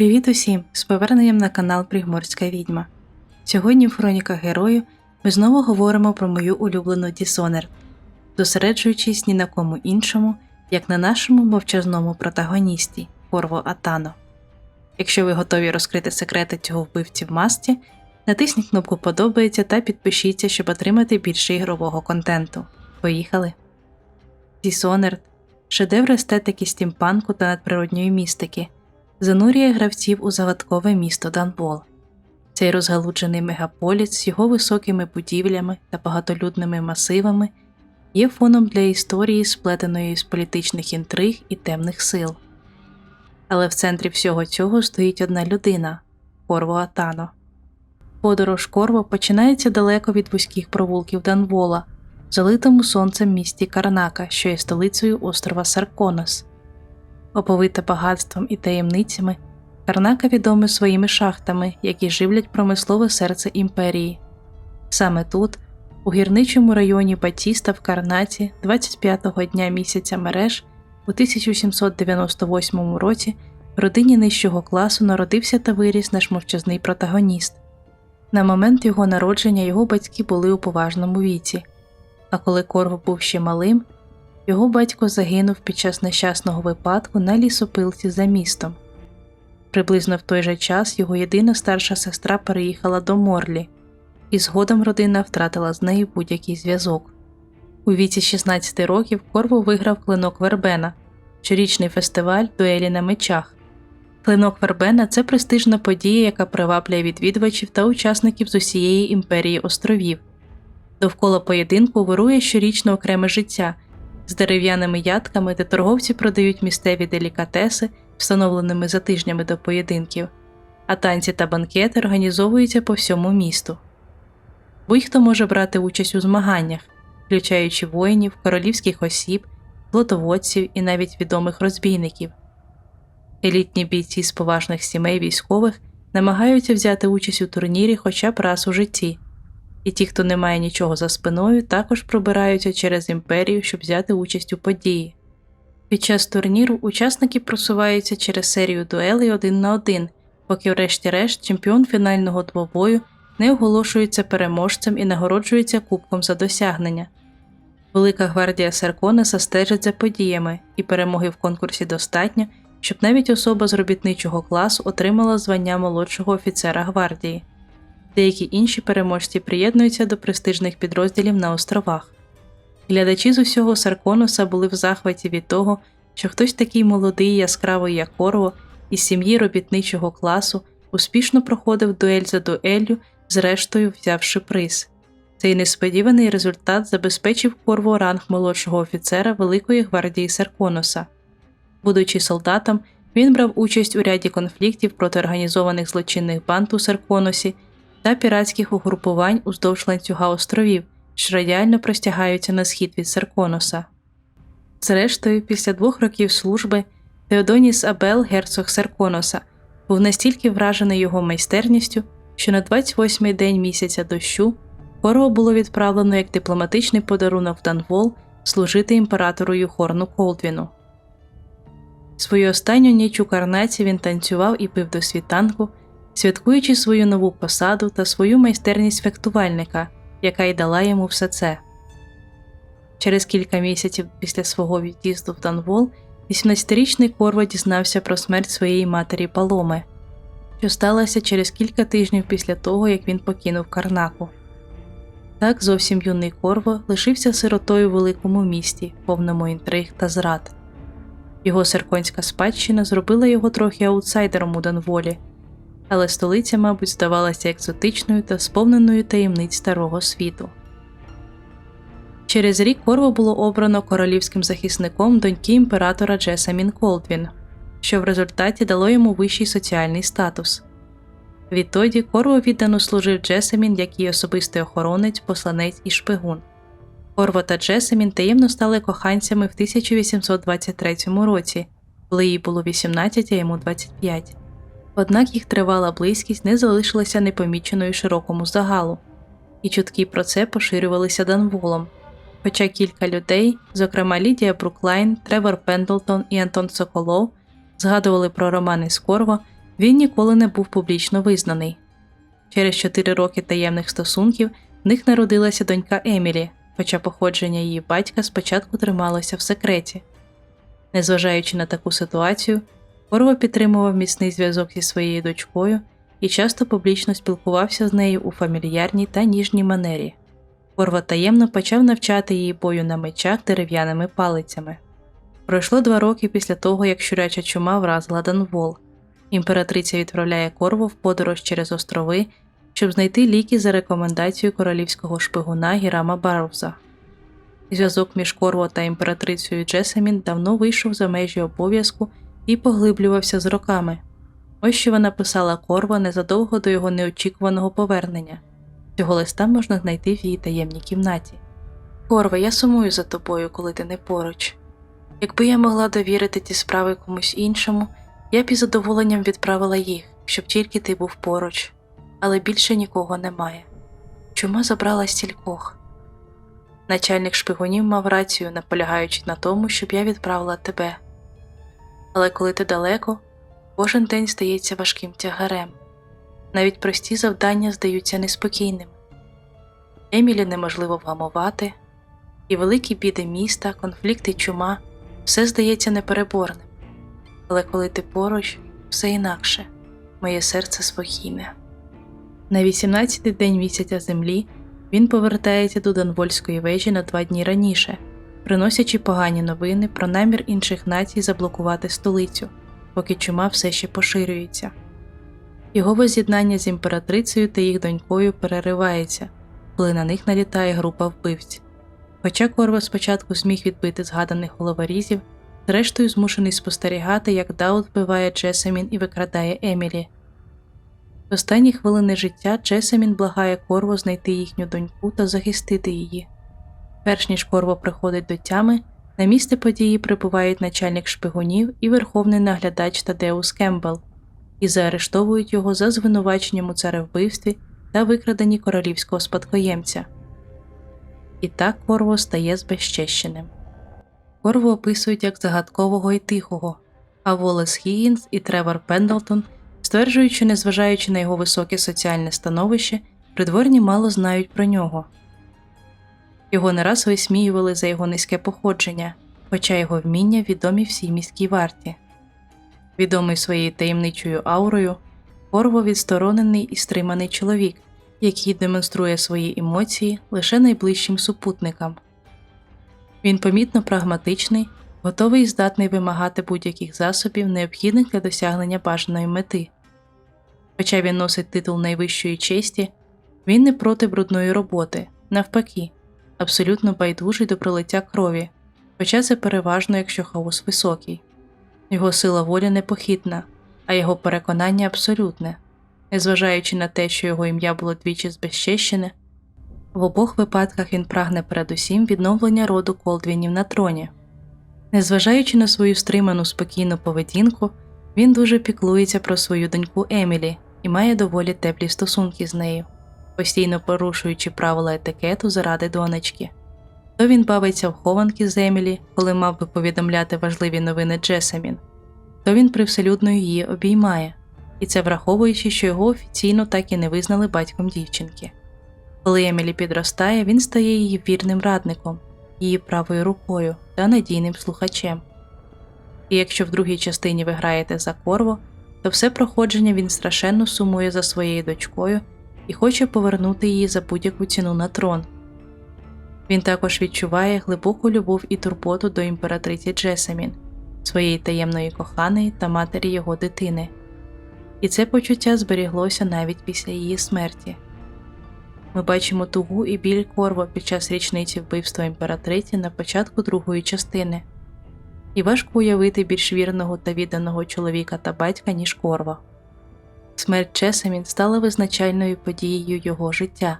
Привіт усім! З поверненням на канал Пригморська відьма. Сьогодні в хроніках герою ми знову говоримо про мою улюблену Дісонер, зосереджуючись ні на кому іншому, як на нашому мовчазному протагоністі Корво Атано. Якщо ви готові розкрити секрети цього вбивці в масті, натисніть кнопку Подобається та підпишіться, щоб отримати більше ігрового контенту. Поїхали! Дісонерд шедевр естетики стімпанку та надприродньої містики занурює гравців у загадкове місто Данбол. Цей розгалуджений мегаполіс з його високими будівлями та багатолюдними масивами є фоном для історії, сплетеної з політичних інтриг і темних сил. Але в центрі всього цього стоїть одна людина Корво Атано. Подорож Корво починається далеко від вузьких провулків Данвола, залитому сонцем місті Карнака, що є столицею острова Сарконос. Оповита багатством і таємницями, Карнака відома своїми шахтами, які живлять промислове серце імперії. Саме тут, у гірничому районі Батіста в Карнаті, 25-го дня місяця мереж, у 1798 році в родині нижчого класу народився та виріс наш мовчазний протагоніст. На момент його народження його батьки були у поважному віці, а коли Корво був ще малим, його батько загинув під час нещасного випадку на лісопилці за містом. Приблизно в той же час його єдина старша сестра переїхала до Морлі, і згодом родина втратила з нею будь-який зв'язок. У віці 16 років Корво виграв клинок Вербена, щорічний фестиваль дуелі на мечах. Клинок Вербена це престижна подія, яка приваблює відвідувачів та учасників з усієї імперії островів. Довкола поєдинку вирує щорічне окреме життя з дерев'яними ядками, де торговці продають місцеві делікатеси, встановленими за тижнями до поєдинків, а танці та банкети організовуються по всьому місту. Будь-хто може брати участь у змаганнях, включаючи воїнів, королівських осіб, плотоводців і навіть відомих розбійників. Елітні бійці з поважних сімей військових намагаються взяти участь у турнірі хоча б раз у житті і ті, хто не має нічого за спиною, також пробираються через імперію, щоб взяти участь у події. Під час турніру учасники просуваються через серію дуелей один на один, поки, врешті-решт, чемпіон фінального двобою не оголошується переможцем і нагороджується кубком за досягнення. Велика гвардія Серконеса стежить за подіями, і перемоги в конкурсі достатньо, щоб навіть особа з робітничого класу отримала звання молодшого офіцера гвардії. Деякі інші переможці приєднуються до престижних підрозділів на островах. Глядачі з усього Сарконуса були в захваті від того, що хтось такий молодий, яскравий, як Корво, із сім'ї робітничого класу успішно проходив дуель за дуеллю, зрештою взявши приз. Цей несподіваний результат забезпечив Корво ранг молодшого офіцера Великої гвардії Сарконуса. Будучи солдатом, він брав участь у ряді конфліктів проти організованих злочинних банд у Сарконусі та піратських угрупувань уздовж ланцюга островів, що радіально простягаються на схід від Серконоса. Зрештою, після двох років служби Теодоніс Абел, герцог Серконоса, був настільки вражений його майстерністю, що на 28-й день місяця дощу Корво було відправлено як дипломатичний подарунок в Данвол служити імператору Юхорну Колдвіну. Свою останню ніч у карнаці він танцював і пив до світанку, святкуючи свою нову посаду та свою майстерність фехтувальника, яка й дала йому все це. Через кілька місяців після свого від'їзду в Данвол 18-річний Корво дізнався про смерть своєї матері Паломи, що сталося через кілька тижнів після того, як він покинув Карнаку. Так зовсім юний Корво лишився сиротою в великому місті, повному інтриг та зрад. Його серконська спадщина зробила його трохи аутсайдером у Данволі, але столиця, мабуть, здавалася екзотичною та сповненою таємниць старого світу. Через рік Корво було обрано королівським захисником доньки імператора Джесамін Колдвін, що в результаті дало йому вищий соціальний статус. Відтоді Корво віддано служив Джесамін як її особистий охоронець, посланець і шпигун. Корво та Джесамін таємно стали коханцями в 1823 році, коли їй було 18, а йому 25 однак їх тривала близькість не залишилася непоміченою широкому загалу, і чутки про це поширювалися Данволом. Хоча кілька людей, зокрема Лідія Бруклайн, Тревор Пендлтон і Антон Соколов, згадували про романи Скорво, Він ніколи не був публічно визнаний. Через чотири роки таємних стосунків в них народилася донька Емілі, хоча походження її батька спочатку трималося в секреті. Незважаючи на таку ситуацію, Корво підтримував міцний зв'язок зі своєю дочкою і часто публічно спілкувався з нею у фамільярній та ніжній манері. Корво таємно почав навчати її бою на мечах дерев'яними палицями. Пройшло два роки після того, як щуряча чума вразила Данвол. Імператриця відправляє Корво в подорож через острови, щоб знайти ліки за рекомендацією королівського шпигуна Гірама Баровза. Зв'язок між Корво та імператрицею Джесамін давно вийшов за межі обов'язку і поглиблювався з роками. Ось що вона писала Корво незадовго до його неочікуваного повернення. Цього листа можна знайти в її таємній кімнаті. Корве, я сумую за тобою, коли ти не поруч. Якби я могла довірити ті справи комусь іншому, я б із задоволенням відправила їх, щоб тільки ти був поруч, але більше нікого немає. Чума забрала стількох. Начальник шпигунів мав рацію, наполягаючи на тому, щоб я відправила тебе. Але коли ти далеко, кожен день стається важким тягарем. Навіть прості завдання здаються неспокійним. Емілі неможливо вгамувати, і великі біди міста, конфлікти чума все здається непереборним. Але коли ти поруч, все інакше, моє серце спокійне. На 18-й день місяця землі він повертається до Донвольської вежі на два дні раніше, приносячи погані новини про намір інших націй заблокувати столицю, поки чума все ще поширюється. Його воз'єднання з імператрицею та їх донькою переривається, коли на них налітає група вбивць. Хоча Корво спочатку зміг відбити згаданих головорізів, зрештою змушений спостерігати, як Даут вбиває Джесамін і викрадає Емілі. В останні хвилини життя Джесамін благає Корво знайти їхню доньку та захистити її. Перш ніж Корво приходить до тями, на місце події прибувають начальник шпигунів і верховний наглядач Тадеус Кембл і заарештовують його за звинуваченням у царевбивстві та викраденні королівського спадкоємця. І так Корво стає збезчещеним. Корво описують як загадкового і тихого, а Волес Гігінс і Тревор Пендлтон стверджують, що, незважаючи на його високе соціальне становище, придворні мало знають про нього. Його не раз висміювали за його низьке походження, хоча його вміння відомі всій міській варті. Відомий своєю таємничою аурою, Корво відсторонений і стриманий чоловік, який демонструє свої емоції лише найближчим супутникам. Він помітно прагматичний, готовий і здатний вимагати будь-яких засобів, необхідних для досягнення бажаної мети. Хоча він носить титул найвищої честі, він не проти брудної роботи, навпаки, абсолютно байдужий до пролиття крові, хоча це переважно, якщо хаос високий. Його сила волі непохитна, а його переконання абсолютне, незважаючи на те, що його ім'я було двічі збезчещене, в обох випадках він прагне передусім відновлення роду Колдвінів на троні. Незважаючи на свою стриману спокійну поведінку, він дуже піклується про свою доньку Емілі і має доволі теплі стосунки з нею, постійно порушуючи правила етикету заради донечки. То він бавиться в хованки з Емілі, коли мав би повідомляти важливі новини Джесамін, то він привселюдно її обіймає, і це враховуючи, що його офіційно так і не визнали батьком дівчинки. Коли Емілі підростає, він стає її вірним радником, її правою рукою та надійним слухачем. І якщо в другій частині ви граєте за корво, то все проходження він страшенно сумує за своєю дочкою і хоче повернути її за будь-яку ціну на трон. Він також відчуває глибоку любов і турботу до імператриці Джесамін, своєї таємної коханої та матері його дитини, і це почуття зберіглося навіть після її смерті. Ми бачимо тугу і біль Корво під час річниці вбивства імператриці на початку другої частини, і важко уявити більш вірного та відданого чоловіка та батька, ніж Корво. Смерть Чесамін стала визначальною подією його життя,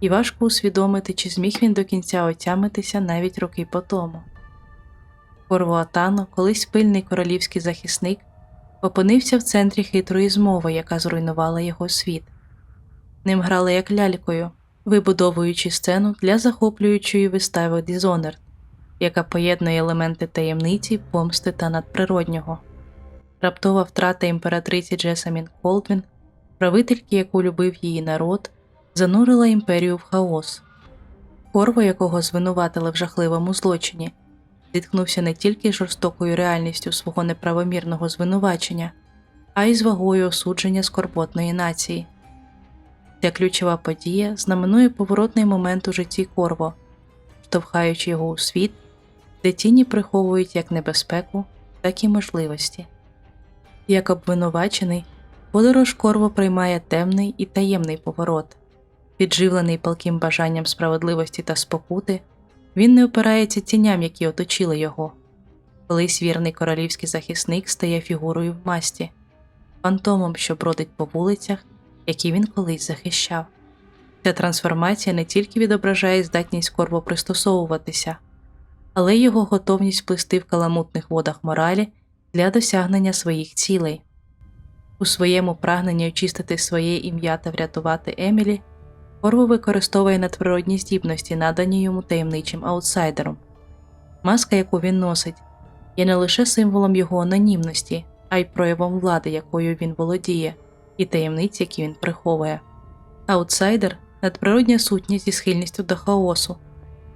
і важко усвідомити, чи зміг він до кінця отямитися навіть роки по тому. Корво Атано, колись пильний королівський захисник, опинився в центрі хитрої змови, яка зруйнувала його світ. Ним грали як лялькою, вибудовуючи сцену для захоплюючої вистави Dishonored, яка поєднує елементи таємниці, помсти та надприроднього. Раптова втрата імператриці Джесамін Колдвін, правительки, яку любив її народ, занурила імперію в хаос. Корво, якого звинуватили в жахливому злочині, зіткнувся не тільки з жорстокою реальністю свого неправомірного звинувачення, а й з вагою осудження скорботної нації. Ця ключова подія знаменує поворотний момент у житті Корво, штовхаючи його у світ, де тіні приховують як небезпеку, так і можливості. Як обвинувачений, подорож Корво приймає темний і таємний поворот. Підживлений палким бажанням справедливості та спокути, він не опирається тіням, які оточили його. Колись вірний королівський захисник стає фігурою в масті, фантомом, що бродить по вулицях, які він колись захищав. Ця трансформація не тільки відображає здатність Корво пристосовуватися, але й його готовність плисти в каламутних водах моралі для досягнення своїх цілей. У своєму прагненні очистити своє ім'я та врятувати Емілі, Корво використовує надприродні здібності, надані йому таємничим аутсайдером. Маска, яку він носить, є не лише символом його анонімності, а й проявом влади, якою він володіє, і таємниць, які він приховує. Аутсайдер надприродня сутність зі схильністю до хаосу,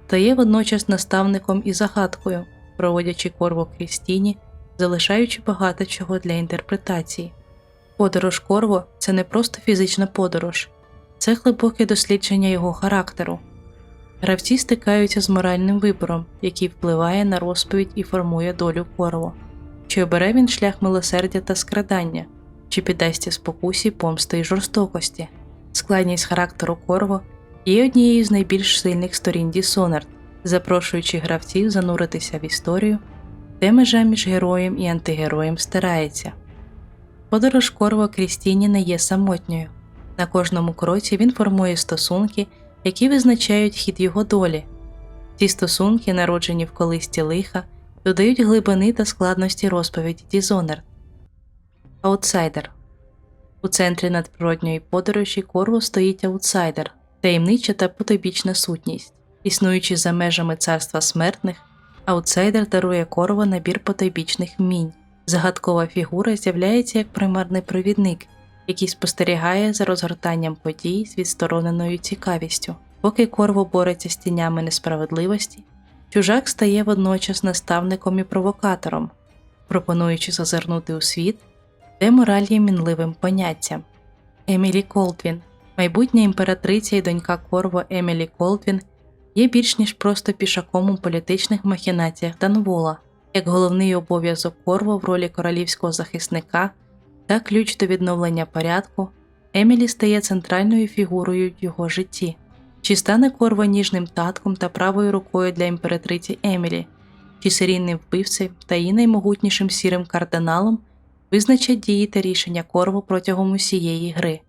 та є водночас наставником і загадкою, проводячи корво крізь тіні, залишаючи багато чого для інтерпретації. Подорож Корво це не просто фізична подорож, це глибоке дослідження його характеру. Гравці стикаються з моральним вибором, який впливає на розповідь і формує долю Корво. Чи обере він шлях милосердя та скрадання, чи піддасться спокусі, помсти і жорстокості. Складність характеру Корво є однією з найбільш сильних сторін Dishonored, запрошуючи гравців зануритися в історію, де межа між героєм і антигероєм стирається. Подорож Корво крізь тіні не є самотньою. На кожному кроці він формує стосунки, які визначають хід його долі. Ці стосунки, народжені в колисті лиха, додають глибини та складності розповіді Dishonored. Аутсайдер у центрі надприродньої подорожі Корво стоїть аутсайдер, таємнича та потойбічна сутність. Існуючи за межами царства смертних, аутсайдер дарує Корво набір потойбічних вмінь. Загадкова фігура з'являється як примарний провідник, який спостерігає за розгортанням подій з відстороненою цікавістю. Поки Корво бореться з тінями несправедливості, чужак стає водночас наставником і провокатором, пропонуючи зазирнути у світ, де мораль є мінливим поняттям. Емілі Колдвін, майбутня імператриця і донька Корво Емілі Колдвін, є більш ніж просто пішаком у політичних махінаціях Данвола, як головний обов'язок Корво в ролі королівського захисника та ключ до відновлення порядку, Емілі стає центральною фігурою в його житті. Чи стане Корво ніжним татком та правою рукою для імператриці Емілі, чи серійним вбивцем та її наймогутнішим сірим кардиналом визначать дії та рішення Корво протягом усієї гри.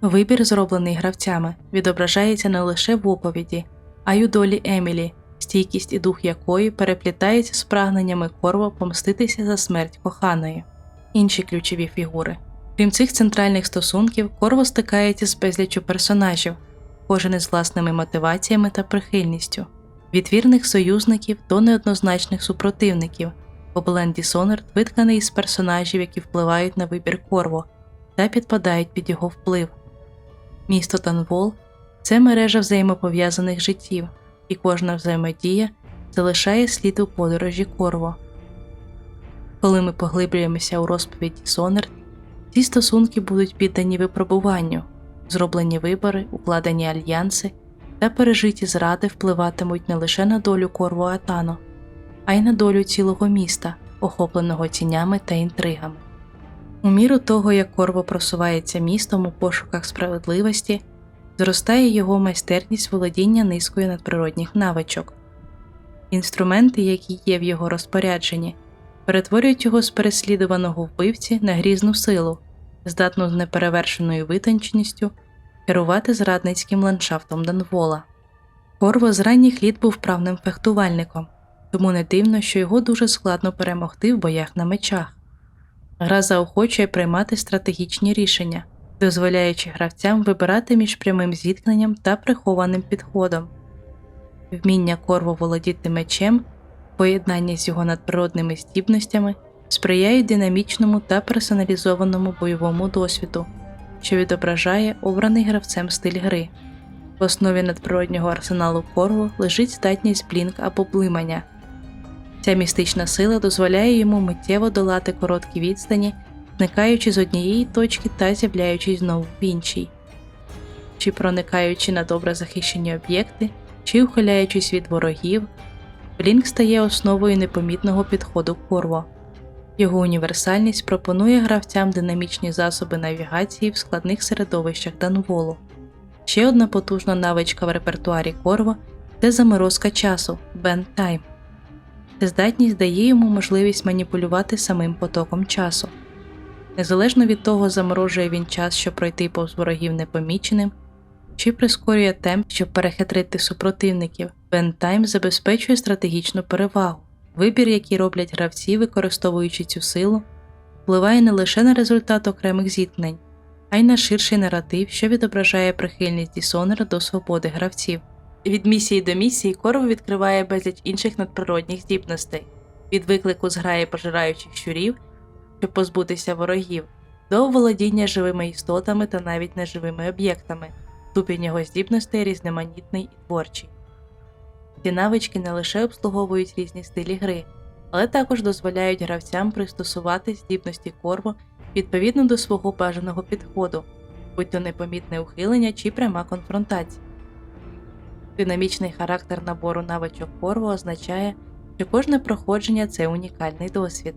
Вибір, зроблений гравцями, відображається не лише в оповіді, а й у долі Емілі, стійкість і дух якої переплітається з прагненнями Корво помститися за смерть коханої. Інші ключові фігури. Крім цих центральних стосунків, Корво стикається з безліччю персонажів, кожен із власними мотиваціями та прихильністю, від вірних союзників до неоднозначних супротивників. Обленд Dishonored витканий із персонажів, які впливають на вибір Корво та підпадають під його вплив. Місто Танвол це мережа взаємопов'язаних життів, і кожна взаємодія залишає слід у подорожі Корво. Коли ми поглиблюємося у розповідь Dishonored, ці стосунки будуть піддані випробуванню, зроблені вибори, укладені альянси та пережиті зради впливатимуть не лише на долю Корво Атано, а й на долю цілого міста, охопленого тінями та інтригами. У міру того, як Корво просувається містом у пошуках справедливості, зростає його майстерність володіння низкою надприродних навичок. Інструменти, які є в його розпорядженні, перетворюють його з переслідуваного вбивці на грізну силу, здатну з неперевершеною витонченістю керувати зрадницьким ландшафтом Данвола. Корво з ранніх літ був правним фехтувальником, тому не дивно, що його дуже складно перемогти в боях на мечах. Гра заохочує приймати стратегічні рішення, дозволяючи гравцям вибирати між прямим зіткненням та прихованим підходом. Вміння Корво володіти мечем, поєднання з його надприродними здібностями сприяють динамічному та персоналізованому бойовому досвіду, що відображає обраний гравцем стиль гри. В основі надприроднього арсеналу Корву лежить здатність блінк або блимання. Ця містична сила дозволяє йому миттєво долати короткі відстані, зникаючи з однієї точки та з'являючись знову в іншій, чи проникаючи на добре захищені об'єкти, чи ухиляючись від ворогів, Блінк стає основою непомітного підходу Корво. Його універсальність пропонує гравцям динамічні засоби навігації в складних середовищах Данволу. Ще одна потужна навичка в репертуарі Корво це заморозка часу Bend Time. Здатність дає йому можливість маніпулювати самим потоком часу. Незалежно від того, заморожує він час, щоб пройти повз ворогів непоміченим, чи прискорює темп, щоб перехитрити супротивників, Time забезпечує стратегічну перевагу. Вибір, який роблять гравці, використовуючи цю силу, впливає не лише на результат окремих зіткнень, а й на ширший наратив, що відображає прихильність Дісонера до свободи гравців. Від місії до місії Корво відкриває безліч інших надприродних здібностей, від виклику зграї пожираючих щурів, щоб позбутися ворогів, до володіння живими істотами та навіть неживими об'єктами. Ступінь його здібностей різноманітний і творчий. Ці навички не лише обслуговують різні стилі гри, але також дозволяють гравцям пристосувати здібності Корво відповідно до свого бажаного підходу, будь то непомітне ухилення чи пряма конфронтація. Динамічний характер набору навичок Корво означає, що кожне проходження це унікальний досвід.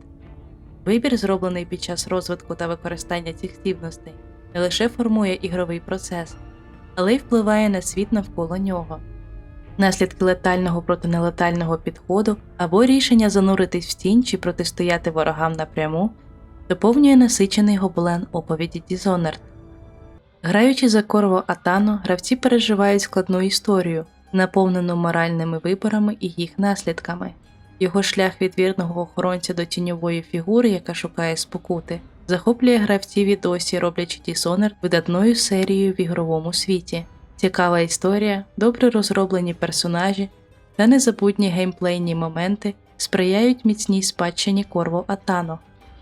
Вибір, зроблений під час розвитку та використання цих здібностей, не лише формує ігровий процес, але й впливає на світ навколо нього. Наслідки летального проти нелетального підходу або рішення зануритись в тінь чи протистояти ворогам напряму доповнює насичений гоблен оповіді Dishonored. Граючи за Корво Атану, гравці переживають складну історію, наповнену моральними виборами і їх наслідками. Його шлях від вірного охоронця до тіньової фігури, яка шукає спокути, захоплює гравців і досі, роблячи Dishonored видатною серією в ігровому світі. Цікава історія, добре розроблені персонажі та незабутні геймплейні моменти сприяють міцній спадщині Корво Атано.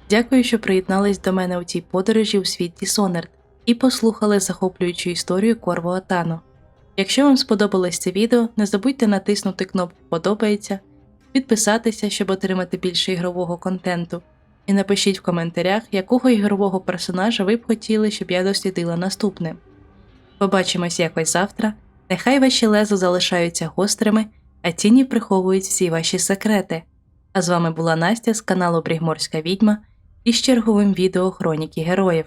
Дякую, що приєднались до мене у цій подорожі у світ Dishonored і послухали захоплюючу історію Корво Атано. Якщо вам сподобалось це відео, не забудьте натиснути кнопку Подобається, підписатися, щоб отримати більше ігрового контенту, і напишіть в коментарях, якого ігрового персонажа ви б хотіли, щоб я дослідила наступним. Побачимось якось завтра. Нехай ваші лезо залишаються гострими, а тіні приховують всі ваші секрети. А з вами була Настя з каналу Брігморська Відьма із черговим відео Хроніки Героїв.